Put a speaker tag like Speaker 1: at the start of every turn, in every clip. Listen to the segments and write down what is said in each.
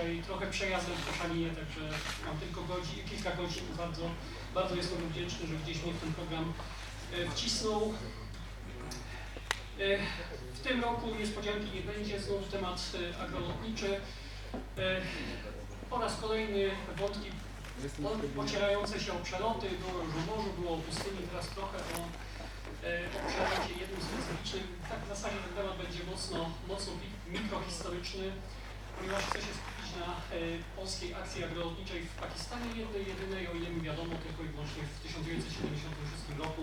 Speaker 1: dzisiaj trochę przejazdem po Szaninie, także mam tylko godzin, kilka godzin. Bardzo, bardzo jestem wdzięczny, że gdzieś mnie w ten program e, wcisnął. E, W tym roku niespodzianki nie będzie, znów temat e, agrolotniczy. Po raz kolejny wątki po- pocierające się o przeloty, było już o morzu, było o pustyni, teraz trochę o, o przelocie jednym specyficznym. Tak w zasadzie ten temat będzie mocno, mocno mikrohistoryczny, ponieważ chcę się skupić na e, polskiej akcji agrolotniczej w Pakistanie, jednej, jedynej, o ile mi wiadomo, tylko i wyłącznie w 1976 roku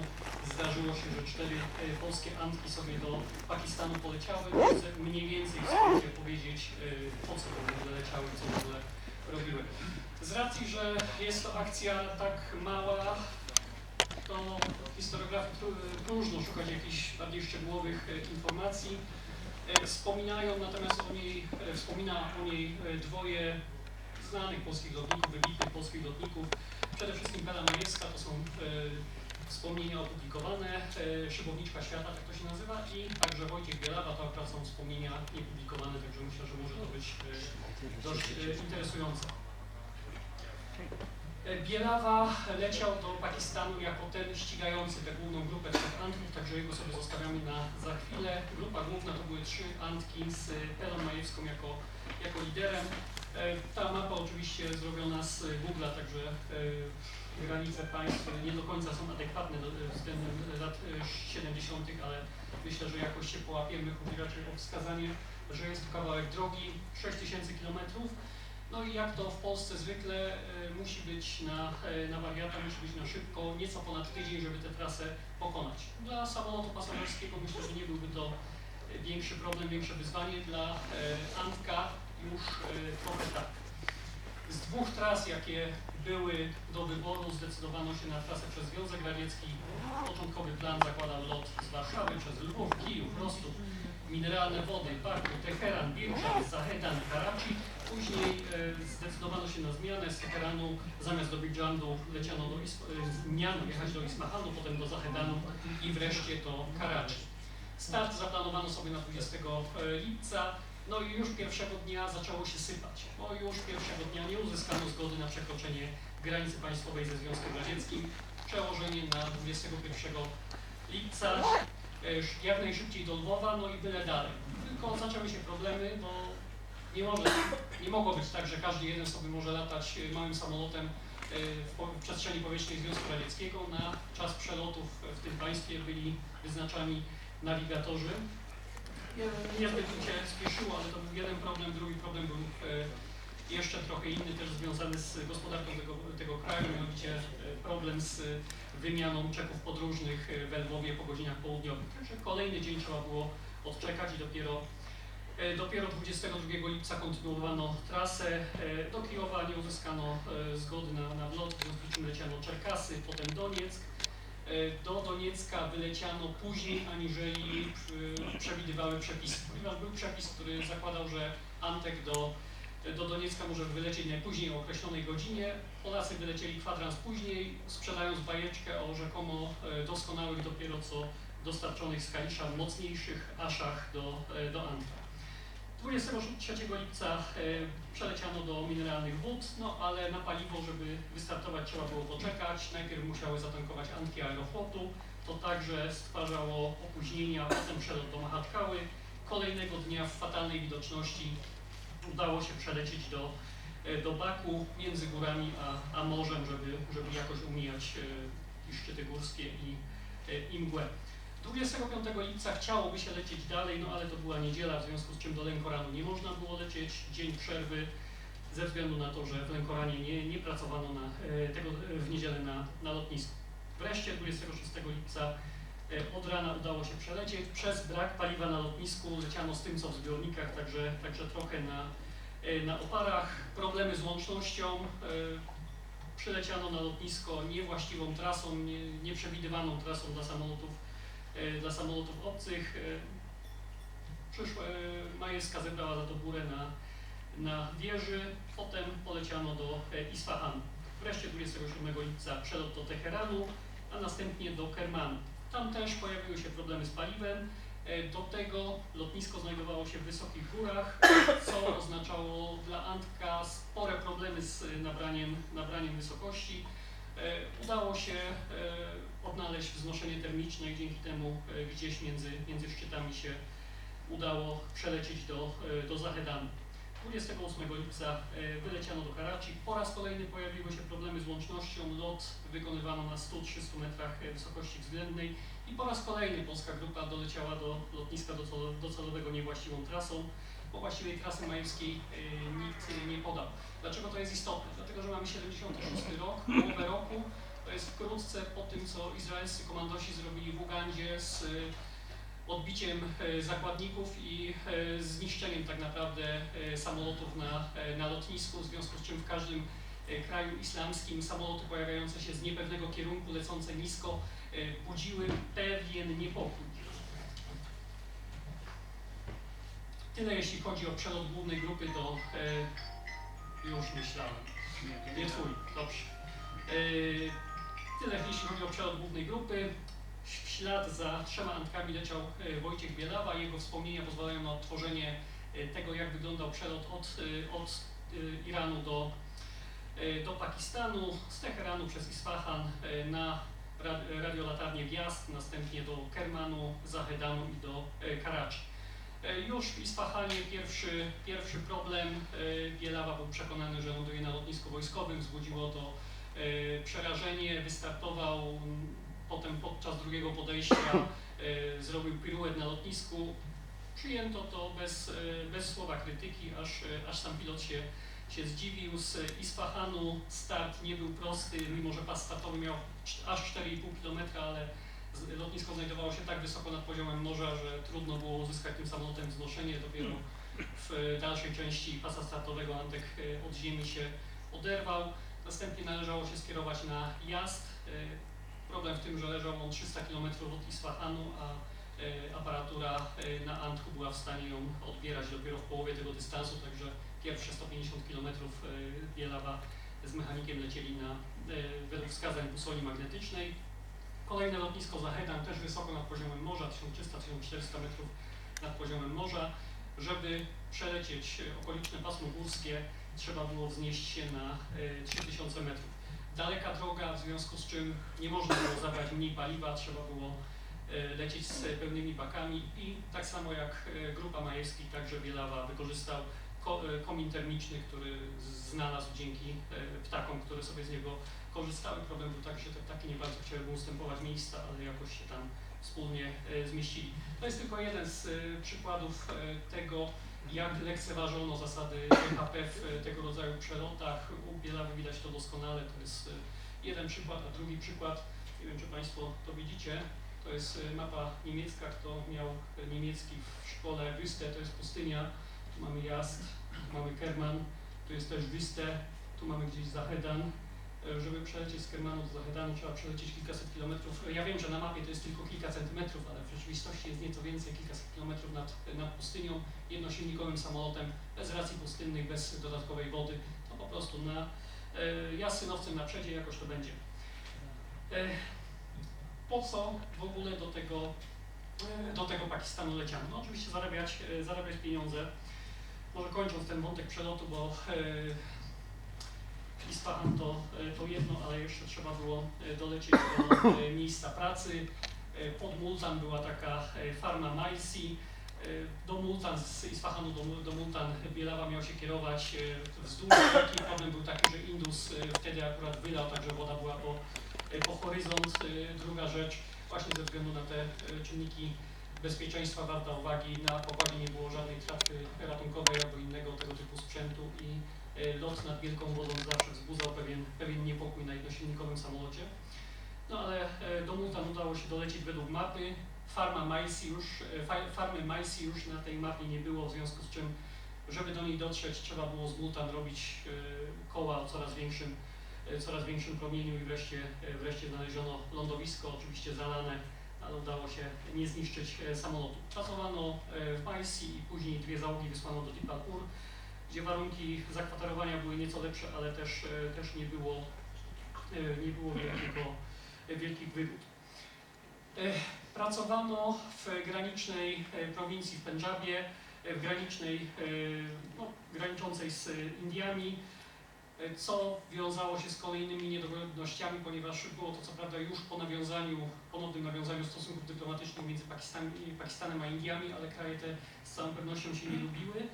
Speaker 1: zdarzyło się, że cztery e, polskie antki sobie do Pakistanu poleciały. Chcę mniej więcej w skrócie powiedzieć, e, po co to w ogóle leciały, co w ogóle robiły. Z racji, że jest to akcja tak mała, to historiografii próżno szukać jakichś bardziej szczegółowych e, informacji. E, Wspominają natomiast o niej, e, wspomina o niej e, dwoje znanych polskich lotników, wybitnych polskich lotników. Przede wszystkim Bela Majewska, to są wspomnienia opublikowane, Szybowniczka Świata, tak to się nazywa, i także Wojciech Bielawa, to akurat są wspomnienia niepublikowane, także myślę, że może to być dość interesujące. E, Bielawa leciał do Pakistanu jako ten ścigający tę główną grupę trzech antków, także jego sobie zostawiamy na za chwilę. Grupa główna to były trzy antki z Pelą Majewską jako, jako liderem. E, Ta mapa oczywiście zrobiona z Google'a, także e, granice państw nie do końca są adekwatne względem lat e, 70., ale myślę, że jakoś się połapiemy. Chodzi raczej o wskazanie, że jest to kawałek drogi 6000 kilometrów. No i jak to w Polsce zwykle e, musi być na, e, na wariata, musi być na szybko, nieco ponad tydzień, żeby tę trasę pokonać. Dla samolotu pasażerskiego myślę, że nie byłby to większy problem, większe wyzwanie. Dla e, Antka już trochę tak. Z dwóch tras, jakie były do wyboru, zdecydowano się na trasę przez Związek Radziecki. Początkowy plan zakładał lot z Warszawy przez Lwów, Kijów, Rostów, mineralne wody, Baku, Teheran, Birczan, Zahedan, Karachi. Później e, zdecydowano się na zmianę z Teheranu, zamiast do Bidżandu leciano do Is- e, jechać do Isfahanu, potem do Zahedanu i wreszcie do Karachi. Start zaplanowano sobie na 20 lipca, no i już pierwszego dnia zaczęło się sypać, bo już pierwszego dnia nie uzyskano zgody na przekroczenie granicy państwowej ze Związkiem Radzieckim. Przełożenie na 21 lipca, e, jak najszybciej do Lwowa, no i byle dalej. Tylko zaczęły się problemy, bo nie, może, nie mogło być tak, że każdy jeden sobie może latać e, małym samolotem e, w przestrzeni powietrznej Związku Radzieckiego. Na czas przelotów w tym państwie byli wyznaczani nawigatorzy. Nie- Niezbyt mi się spieszyło, ale to był jeden problem, drugi problem był e, jeszcze trochę inny, też związany z gospodarką tego, tego kraju, mianowicie e, problem z wymianą czeków podróżnych e, we Lwowie po godzinach południowych. Także kolejny dzień trzeba było odczekać i dopiero E, Dopiero 22 lipca kontynuowano trasę. Do Kijowa nie uzyskano zgody na, na wlot, w związku z czym leciano Czerkasy, potem Donieck. Do Doniecka wyleciano później, aniżeli przewidywały przepisy. Ponieważ był przepis, który zakładał, że Antek do, do Doniecka może wylecieć najpóźniej o określonej godzinie. Polacy wylecieli kwadrans później, sprzedając bajeczkę o rzekomo e, doskonałych dopiero co dostarczonych z Kalisza mocniejszych aszach do, e, do Antka. 23 lipca e, przeleciano do mineralnych wód, no ale na paliwo, żeby wystartować trzeba było poczekać. Najpierw musiały zatankować Antki Aeroflotu, to także stwarzało opóźnienia, potem przelot do Machatkały. Kolejnego dnia w fatalnej widoczności udało się przelecieć do, e, do Baku między górami a, a morzem, żeby, żeby jakoś umijać e, i szczyty górskie i, e, i mgłę. 25 lipca chciałoby się lecieć dalej, no ale to była niedziela, w związku z czym do Lękoranu nie można było lecieć. Dzień przerwy ze względu na to, że w Lękoranie nie, nie pracowano na, tego, w niedzielę na, na lotnisku. Wreszcie 26 lipca od rana udało się przelecieć. Przez brak paliwa na lotnisku leciano z tym, co w zbiornikach, także, także trochę na, e, na oparach. Problemy z łącznością. e, Przyleciano na lotnisko niewłaściwą trasą, nie, nieprzewidywaną trasą dla samolotów e, dla samolotów obcych. e, Przyszła, e, Majewska zebrała za to górę na, na wieży, potem poleciano do e, Isfahanu. Wreszcie 27 lipca przelot do Teheranu, a następnie do Kermanu. Tam też pojawiły się problemy z paliwem. E, Do tego lotnisko znajdowało się w wysokich górach, co oznaczało dla Antka spore problemy z nabraniem, nabraniem wysokości. E, Udało się e, odnaleźć wznoszenie termiczne i dzięki temu e, gdzieś między, między szczytami się udało przelecieć do, e, do Zahedanu. 28 lipca e, wyleciano do Karachi. Po raz kolejny pojawiły się problemy z łącznością. Lot wykonywano na 100-300 metrach e, wysokości względnej i po raz kolejny polska grupa doleciała do lotniska docel- docelowego niewłaściwą trasą. Po właściwej trasy majewskiej e, nikt nie podał. Dlaczego to jest istotne? Dlatego, że mamy 76 rok, połowę roku. To jest wkrótce po tym, co izraelscy komandosi zrobili w Ugandzie z odbiciem e, zakładników i e, zniszczeniem tak naprawdę e, samolotów na, na lotnisku, w związku z czym w każdym kraju islamskim samoloty pojawiające się z niepewnego kierunku, lecące nisko, budziły pewien niepokój. Tyle jeśli chodzi o przelot głównej grupy do... Już myślałem. Nie twój, dobrze. Tyle jeśli chodzi o przelot głównej grupy. W ślad za trzema antkami leciał e, Wojciech Bielawa. Jego wspomnienia pozwalają na odtworzenie e, tego, jak wyglądał przelot od, e, od Iranu do, do Pakistanu, z Teheranu przez Isfahan na ra- radiolatarnię wjazd, następnie do Kermanu, Zahedanu i do Karachi. Już w Isfahanie pierwszy, pierwszy problem. Bielawa był przekonany, że ląduje na lotnisku wojskowym, wzbudziło to przerażenie, wystartował potem podczas drugiego podejścia, e, zrobił piruet na lotnisku. Przyjęto to bez, e, bez słowa krytyki, aż, e, aż sam pilot się, się zdziwił. Z Isfahanu start nie był prosty, mimo że pas startowy miał aż 4,5 km, ale lotnisko znajdowało się tak wysoko nad poziomem morza, że trudno było uzyskać tym samolotem wznoszenie. Dopiero w dalszej części pasa startowego Antek od ziemi się oderwał. Następnie należało się skierować na jazd. E, Problem w tym, że leżał on 300 km od Isfahanu, a e, aparatura e, na Antku była w stanie ją odbierać dopiero w połowie tego dystansu, także pierwsze 150 km Bielawa z mechanikiem lecieli na, e, według wskazań busoli magnetycznej. Kolejne lotnisko Zahedan, też wysoko nad poziomem morza, 1300-1400 metrów nad poziomem morza. Żeby przelecieć e, okoliczne pasmo górskie, trzeba było wznieść się na e, 3000 metrów. Daleka droga, w związku z czym nie można było zabrać mniej paliwa, trzeba było e, lecieć z pełnymi bakami i tak samo jak e, grupa Majewski, także Bielawa wykorzystał ko- e, komin termiczny, który znalazł dzięki ptakom, które sobie z niego korzystały. Problem był taki, że te ptaki nie bardzo chciały ustępować miejsca, ale jakoś się tam wspólnie zmieścili. To jest tylko jeden z przykładów tego, jak lekceważono zasady BHP w e, tego rodzaju przelotach. U Bielawy widać to doskonale. To jest e, jeden przykład, a drugi przykład, nie wiem czy Państwo to widzicie, to jest e, mapa niemiecka, kto miał niemiecki w szkole Wüste, to jest pustynia, tu mamy Jast, tu mamy Kerman, tu jest też Wüste, tu mamy gdzieś Zahedan. E, Żeby przelecieć z Kermanu do Zahedanu trzeba przelecieć kilkaset kilometrów. Ja wiem, że na mapie to jest tylko kilka centymetrów, ale w rzeczywistości jest nieco więcej, kilkaset kilometrów nad, nad pustynią, jednosilnikowym samolotem, bez racji pustynnych, bez dodatkowej wody, to po prostu na e, ja z synowcem na przedzie jakoś to będzie. E, po co w ogóle do tego, do tego Pakistanu leciano? No oczywiście zarabiać, zarabiać pieniądze. Może kończąc ten wątek przelotu, bo e, Isfahan to, e, to jedno, ale jeszcze trzeba było e, dolecieć do e, miejsca pracy. Pod Multan była taka farma Maisi. E, Do Multan, z Isfahanu do, do Multan Bielawa miał się kierować wzdłuż rzeki. Problem był taki, że Indus wtedy akurat wylał, także woda była po, po horyzont. Druga rzecz, właśnie ze względu na te czynniki bezpieczeństwa warta uwagi, na pokładzie nie było żadnej tratwy ratunkowej albo innego tego typu sprzętu i lot nad wielką wodą zawsze wzbudzał pewien, pewien niepokój na jednosilnikowym samolocie. No ale e, do Multan udało się dolecieć według mapy. Farma Maisi już, e, fa- farmy Maisi już na tej mapie nie było, w związku z czym, żeby do niej dotrzeć, trzeba było z Multan robić e, koła o coraz większym, e, coraz większym promieniu i wreszcie, e, wreszcie znaleziono lądowisko, oczywiście zalane, ale udało się nie zniszczyć e, samolotu. Pracowano e, w Maisi i później dwie załogi wysłano do Dipalpur, gdzie warunki zakwaterowania były nieco lepsze, ale też, e, też nie było, e, nie było wielkiego, wielkich wygód. E, Pracowano w granicznej prowincji w Pendżabie. w granicznej, no, graniczącej z Indiami, co wiązało się z kolejnymi niedogodnościami, ponieważ było to co prawda już po nawiązaniu, ponownym nawiązaniu stosunków dyplomatycznych między Pakistanem, Pakistanem a Indiami, ale kraje te z całą pewnością się nie lubiły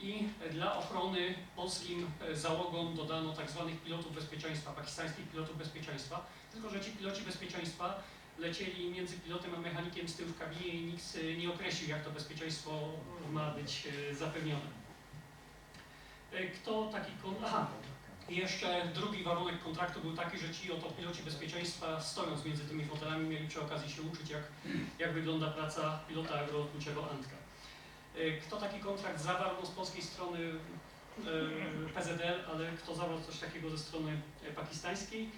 Speaker 1: i dla ochrony polskim e, załogom dodano tak zwanych pilotów bezpieczeństwa, pakistańskich pilotów bezpieczeństwa, tylko że ci piloci bezpieczeństwa lecieli między pilotem a mechanikiem z tyłu w kabinie i nikt e, nie określił, jak to bezpieczeństwo ma być e, zapewnione. Kto taki kon... Aha, jeszcze drugi warunek kontraktu był taki, że ci oto piloci bezpieczeństwa stojąc między tymi fotelami mieli przy okazji się uczyć, jak, jak wygląda praca pilota agrolotniczego Antka. E, Kto taki kontrakt zawarł no z polskiej strony e, PZL, ale kto zawarł coś takiego ze strony e, pakistańskiej?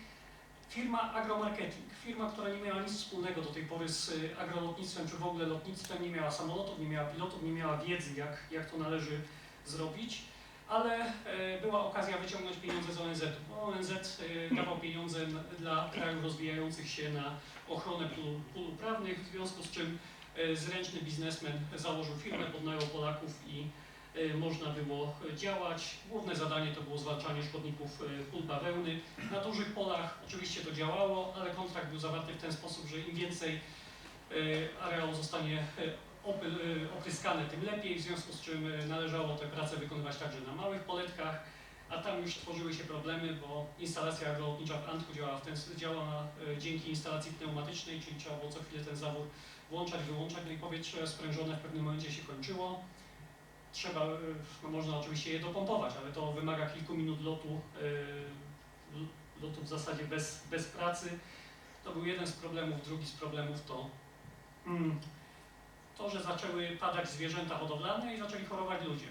Speaker 1: Firma Agromarketing, firma, która nie miała nic wspólnego do tej pory z agrolotnictwem, czy w ogóle lotnictwem, nie miała samolotów, nie miała pilotów, nie miała wiedzy, jak, jak to należy zrobić, ale była okazja wyciągnąć pieniądze z ONZ. ONZ dawał pieniądze dla krajów rozwijających się na ochronę pól, pól uprawnych, w związku z czym zręczny biznesmen założył firmę, podnajął Polaków i e, można było działać. Główne zadanie to było zwalczanie szkodników e, pól bawełny. Na dużych polach oczywiście to działało, ale kontrakt był zawarty w ten sposób, że im więcej e, areału zostanie e, e, opryskane, tym lepiej, w związku z czym e, należało te prace wykonywać także na małych poletkach, a tam już tworzyły się problemy, bo instalacja agrolotnicza w Antku działa, w ten, działa e, dzięki instalacji pneumatycznej, czyli trzeba było co chwilę ten zawór włączać, wyłączać, no i powietrze sprężone w pewnym momencie się kończyło. Trzeba, e, no można oczywiście je dopompować, ale to wymaga kilku minut lotu, e, lotu w zasadzie bez, bez pracy. To był jeden z problemów, drugi z problemów to mm, to, że zaczęły padać zwierzęta hodowlane i zaczęli chorować ludzie.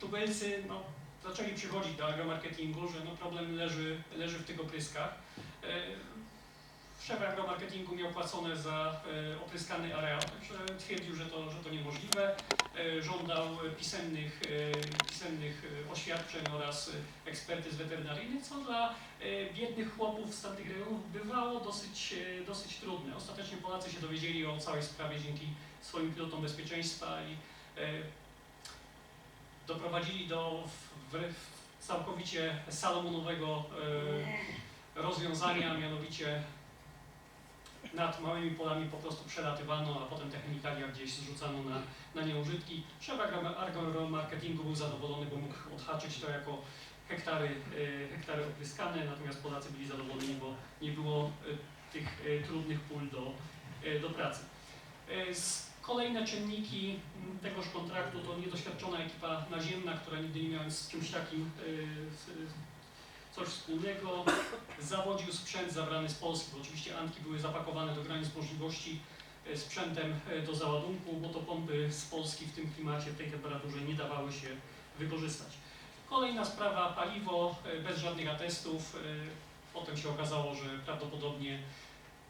Speaker 1: Tubylcy no, zaczęli przychodzić do agromarketingu, że no, problem leży, leży w tych opryskach. E, Szef agromarketingu miał płacone za e, opryskany areał, także twierdził, że to, że to niemożliwe. E, żądał pisemnych, pisemnych oświadczeń oraz ekspertyz weterynaryjnych, co dla biednych chłopów z tamtych rejonów bywało dosyć, dosyć trudne. Ostatecznie Polacy się dowiedzieli o całej sprawie dzięki swoim pilotom bezpieczeństwa i doprowadzili do całkowicie salomonowego e, rozwiązania, mianowicie nad małymi polami po prostu przelatywano, a potem te chemikalia gdzieś zrzucano na, na nieużytki. Szef agro- agromarketingu był zadowolony, bo mógł odhaczyć to jako hektary, e, hektary opryskane, natomiast Polacy byli zadowoleni, bo nie było e, tych trudnych pól do, do pracy. Z- Kolejne czynniki tegoż kontraktu to niedoświadczona ekipa naziemna, która nigdy nie miała z czymś takim e, coś wspólnego. Zawodził sprzęt zabrany z Polski, bo oczywiście Antki były zapakowane do granic możliwości e, sprzętem e, do załadunku, bo to pompy z Polski w tym klimacie, w tej temperaturze nie dawały się wykorzystać. Kolejna sprawa, paliwo bez żadnych atestów. Potem się okazało, że prawdopodobnie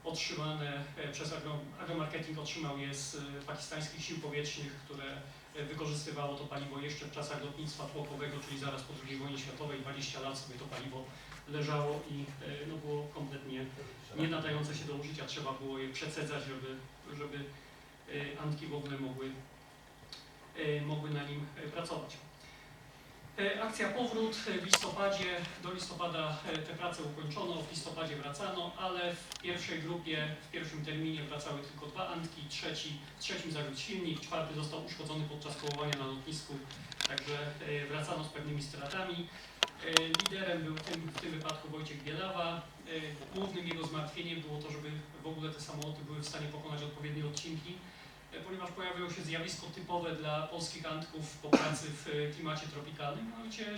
Speaker 1: otrzymane e, przez agro, agromarketing otrzymał je z e, pakistańskich sił powietrznych, które e, wykorzystywało to paliwo jeszcze w czasach lotnictwa tłokowego, czyli zaraz po II wojnie światowej, 20 lat sobie to paliwo leżało i no, było kompletnie nie nadające się do użycia. Trzeba było je przecedzać, żeby, żeby antki w ogóle mogły, mogły na nim pracować. E, Akcja Powrót w listopadzie, do listopada e, te prace ukończono, w listopadzie wracano, ale w pierwszej grupie, w pierwszym terminie wracały tylko dwa antki, trzeci, w trzecim zawiódł silnik, czwarty został uszkodzony podczas kołowania na lotnisku, także e, wracano z pewnymi stratami. E, Liderem był tym, w tym wypadku Wojciech Bielawa. E, Głównym jego zmartwieniem było to, żeby w ogóle te samoloty były w stanie pokonać odpowiednie odcinki, e, ponieważ pojawiło się zjawisko typowe dla polskich antków po pracy w e, klimacie tropikalnym, mianowicie e,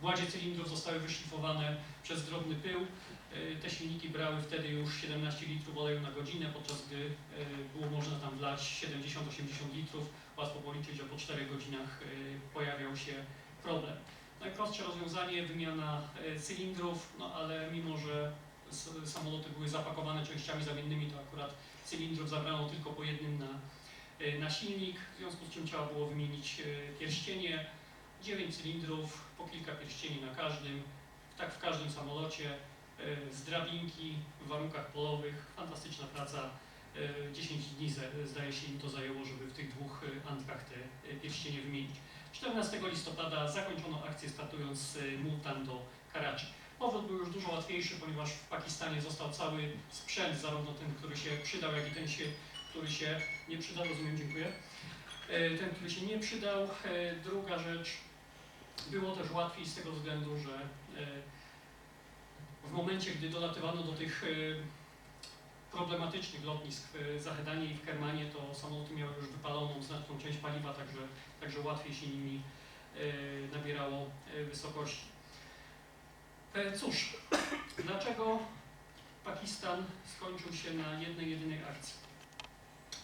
Speaker 1: gładzie cylindrów zostały wyszlifowane przez drobny pył. E, Te silniki brały wtedy już 17 litrów oleju na godzinę, podczas gdy e, było można tam wlać 70-80 litrów. Łatwo policzyć, że po 4 godzinach e, pojawiał się problem. Najprostsze rozwiązanie, wymiana e, cylindrów, no ale mimo, że samoloty były zapakowane częściami zamiennymi, to akurat cylindrów zabrano tylko po jednym na, e, na silnik, w związku z czym trzeba było wymienić e, pierścienie. 9 cylindrów, po kilka pierścieni na każdym, tak w każdym samolocie, e, z drabinki w warunkach polowych. Fantastyczna praca e, 10 dni zdaje się im to zajęło, żeby w tych dwóch antkach te pierścienie wymienić. 14 listopada zakończono akcję startując z Multan do Karachi. Powrót był już dużo łatwiejszy, ponieważ w Pakistanie został cały sprzęt, zarówno ten, który się przydał, jak i ten, się, który się nie przydał. Rozumiem, dziękuję. E, Ten, który się nie przydał. E, Druga rzecz, było też łatwiej z tego względu, że e, w momencie, gdy dolatywano do tych problematycznych lotnisk w Zahedanie i w Kermanie, to samoloty miały już wypaloną znaczną część paliwa, także, także łatwiej się nimi nabierało wysokości. E, Cóż, dlaczego Pakistan skończył się na jednej, jedynej akcji?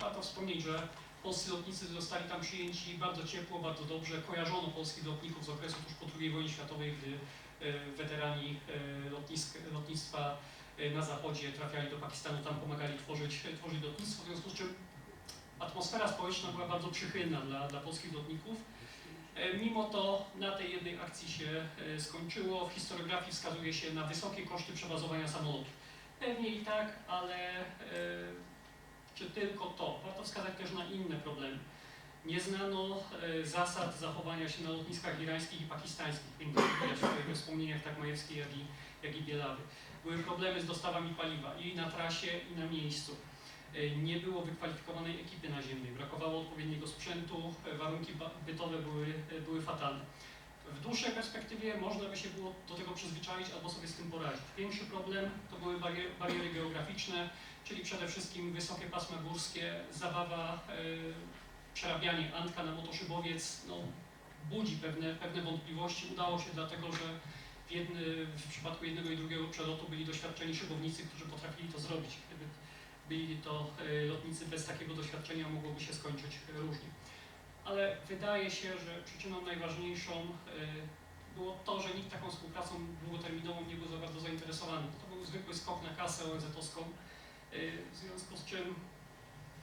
Speaker 1: Warto wspomnieć, że polscy lotnicy zostali tam przyjęci bardzo ciepło, bardzo dobrze. Kojarzono polskich lotników z okresu tuż po II wojnie światowej, gdy e, weterani e, lotnisk, lotnictwa na zachodzie trafiali do Pakistanu, tam pomagali tworzyć, tworzyć lotnictwo, w związku z czym atmosfera społeczna była bardzo przychylna dla, dla polskich lotników. E, Mimo to na tej jednej akcji się e, skończyło. W historiografii wskazuje się na wysokie koszty przebazowania samolotów. Pewnie i tak, ale e, czy tylko to? Warto wskazać też na inne problemy. Nie znano zasad zachowania się na lotniskach irańskich i pakistańskich. Pięknie widać we wspomnieniach tak Majewskiej, jak i, jak i Bielawy. Były problemy z dostawami paliwa i na trasie, i na miejscu. E, Nie było wykwalifikowanej ekipy naziemnej, brakowało odpowiedniego sprzętu, e, warunki bytowe były, e, były fatalne. W dłuższej perspektywie można by się było do tego przyzwyczaić albo sobie z tym poradzić. Większy problem to były barier, bariery geograficzne, czyli przede wszystkim wysokie pasma górskie, zabawa, e, przerabianie Antka na motoszybowiec, no, budzi pewne, pewne wątpliwości. Udało się dlatego, że w, jedny, w przypadku jednego i drugiego przelotu byli doświadczeni szybownicy, którzy potrafili to zrobić. Gdyby byli to e, lotnicy bez takiego doświadczenia, mogłoby się skończyć e, różnie. Ale wydaje się, że przyczyną najważniejszą e, było to, że nikt taką współpracą długoterminową nie był za bardzo zainteresowany. To był zwykły skok na kasę ONZ-owską, w związku z czym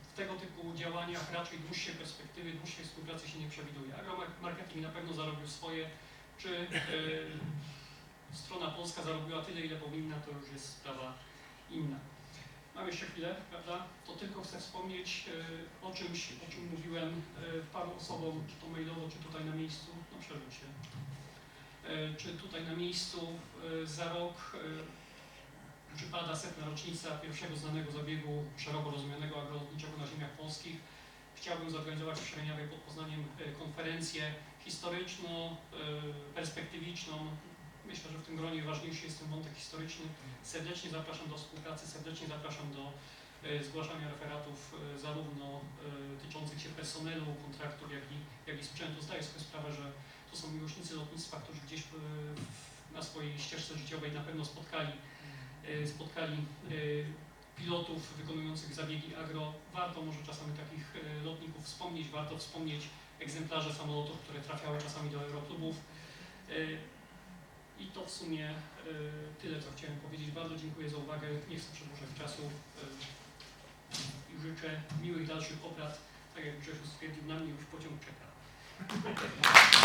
Speaker 1: w tego typu działaniach raczej dłuższej perspektywy, dłuższej współpracy się nie przewiduje. Agromarketing na pewno zarobił swoje, czy strona polska zarobiła tyle, ile powinna, to już jest sprawa inna. Mam jeszcze chwilę, prawda? To tylko chcę wspomnieć e, o czymś, o czym mówiłem e, paru osobom, czy to mailowo, czy tutaj na miejscu. No przeżył się. E, Czy tutaj na miejscu za rok przypada setna rocznica pierwszego znanego zabiegu szeroko rozumianego agrolotniczego na ziemiach polskich. Chciałbym zorganizować w Szereniawie pod Poznaniem konferencję historyczno-perspektywiczną. Myślę, że w tym gronie ważniejszy jest ten wątek historyczny. Serdecznie zapraszam do współpracy, serdecznie zapraszam do e, zgłaszania referatów e, zarówno e, tyczących się personelu, kontraktów, jak i, jak i sprzętu. Zdaję sobie sprawę, że to są miłośnicy lotnictwa, którzy gdzieś na swojej ścieżce życiowej na pewno spotkali, spotkali pilotów wykonujących zabiegi agro. Warto może czasami takich lotników wspomnieć, warto wspomnieć egzemplarze samolotów, które trafiały czasami do aeroklubów. I to w sumie e, tyle, co chciałem powiedzieć. Bardzo dziękuję za uwagę. Nie chcę przedłużać czasu e, i życzę miłych dalszych obrad. Tak jak Grzesiu stwierdził, na mnie już pociąg czeka.